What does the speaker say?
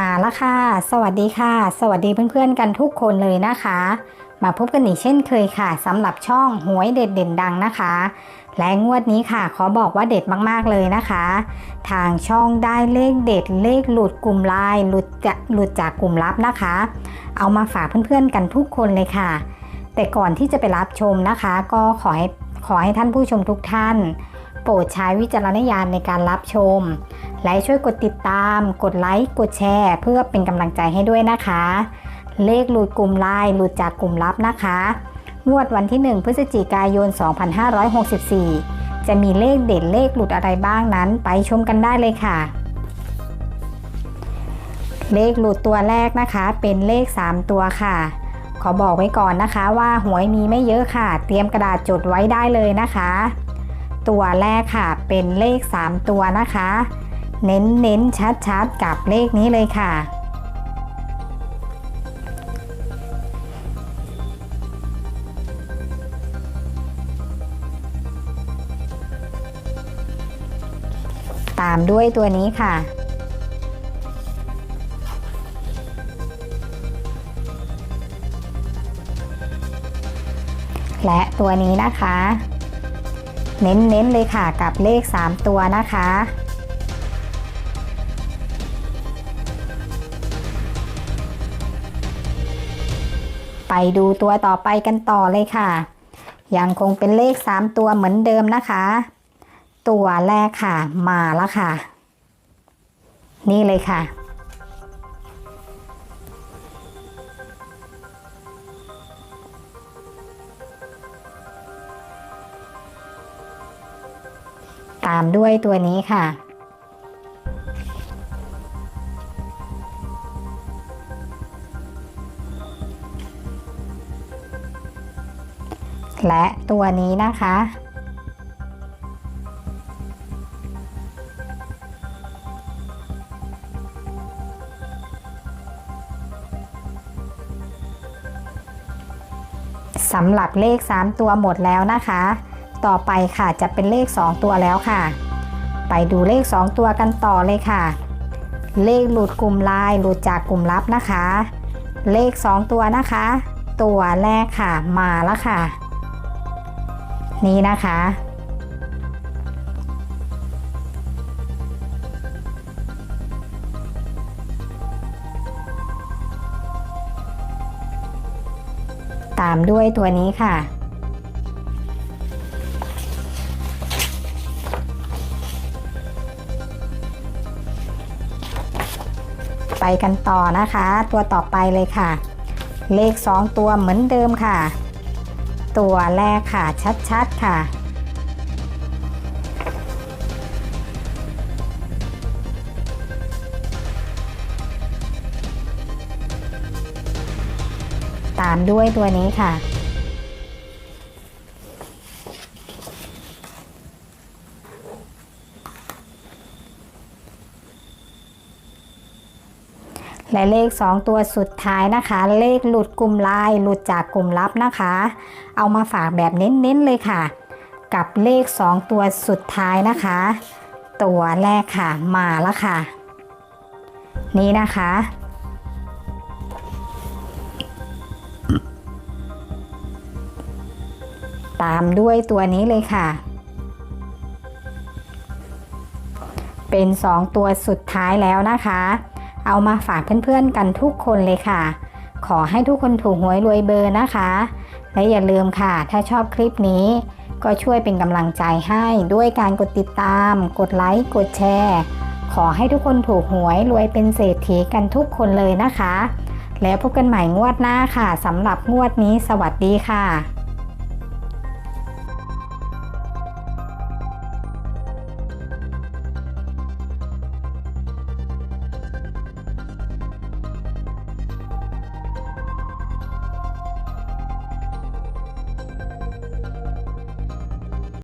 มาแล้วค่ะ สวัสดีค่ะ สวัสดีเพื่อนๆกันทุกคนเลยนะคะ มาพบกันอีกเช่นเคยค่ะสำหรับช่องหวยเด็ดเด่นดังนะคะ และงวดนี้ค่ะ ขอบอกว่าเด็ดมากๆเลยนะคะ ทางช่องได้เลขเด็ดเลขหลุดกลุ่มไลน์หลุดจะหลุดจากกลุ่มลับนะคะ เอามาฝากเพื่อนๆกันทุกคนเลยค่ะ แต่ก่อนที่จะไปรับชมนะคะ ก็ขอให้ขอให้ท่านผู้ชมทุกท่าน โปรดใช้วิจารณญาณในการรับชม และช่วยกดติดตาม กดไลค์ กดแชร์ เพื่อเป็นกำลังใจให้ด้วยนะคะ เลขหลุดกลุ่มไลน์หลุดจากกลุ่มลับนะคะ งวดวันที่ 1 พฤศจิกายน 2564 จะมีเลขเด่นเลขหลุดอะไรบ้างนั้น ไปชมกันได้เลยค่ะ เลขหลุดตัวแรกนะคะ เป็นเลข 3 ตัวค่ะขอบอกไว้ก่อนนะคะว่าหวยมีไม่เยอะค่ะ เตรียมกระดาษจดไว้ได้เลยนะคะ ตัวแรกค่ะ เป็นเลข 3 ตัวนะคะ เน้นเน้นชัดชัดๆ กับเลขนี้เลยค่ะ ตามด้วยตัวนี้ค่ะและตัวนี้นะคะ เน้นๆเลยค่ะกับเลข 3 ตัวนะคะ ไปดูตัวต่อไปกันต่อเลยค่ะ ยังคงเป็นเลข 3 ตัวเหมือนเดิมนะคะ ตัวแรกค่ะมาแล้วค่ะ นี่เลยค่ะ ตามด้วยตัวนี้ค่ะ และตัวนี้นะคะ สำหรับเลข 3 ตัวหมดแล้วนะคะ ต่อไปค่ะจะเป็นเลข 2 ตัวแล้วค่ะ ไปดูเลข 2 ตัวกันต่อเลยค่ะ เลขหลุดกลุ่มลน์หลุดจากกลุ่มลับนะคะ เลข 2 ตัวนะคะ ตัวแรกค่ะมาแล้วค่ะ นี่นะคะ ตามด้วยตัวนี้ค่ะ ไปกันต่อนะคะ ตัวต่อไปเลยค่ะ เลข 2 ตัวเหมือนเดิมค่ะ ตัวแรกค่ะชัดๆค่ะ ตามด้วยตัวนี้ค่ะ และเลข 2 ตัวสุดท้ายนะคะ เลขหลุดกลุ่มลน์หลุดจากกลุ่มลับนะคะ เอามาฝากแบบเน้นๆเลยค่ะ กับเลข 2 ตัวสุดท้ายนะคะ ตัวแรกค่ะมาแล้วค่ะ นี่นะคะตามด้วยตัวนี้เลยค่ะ เป็น 2 ตัวสุดท้ายแล้วนะคะ เอามาฝากเพื่อนๆกันทุกคนเลยค่ะ ขอให้ทุกคนถูกหวยรวยเบอร์นะคะ และอย่าลืมค่ะ ถ้าชอบคลิปนี้ก็ช่วยเป็นกำลังใจให้ด้วยการกดติดตาม กดไลค์ กดแชร์ ขอให้ทุกคนถูกหวยรวยเป็นเศรษฐีกันทุกคนเลยนะคะ แล้วพบกันใหม่งวดหน้าค่ะสำหรับงวดนี้สวัสดีค่ะ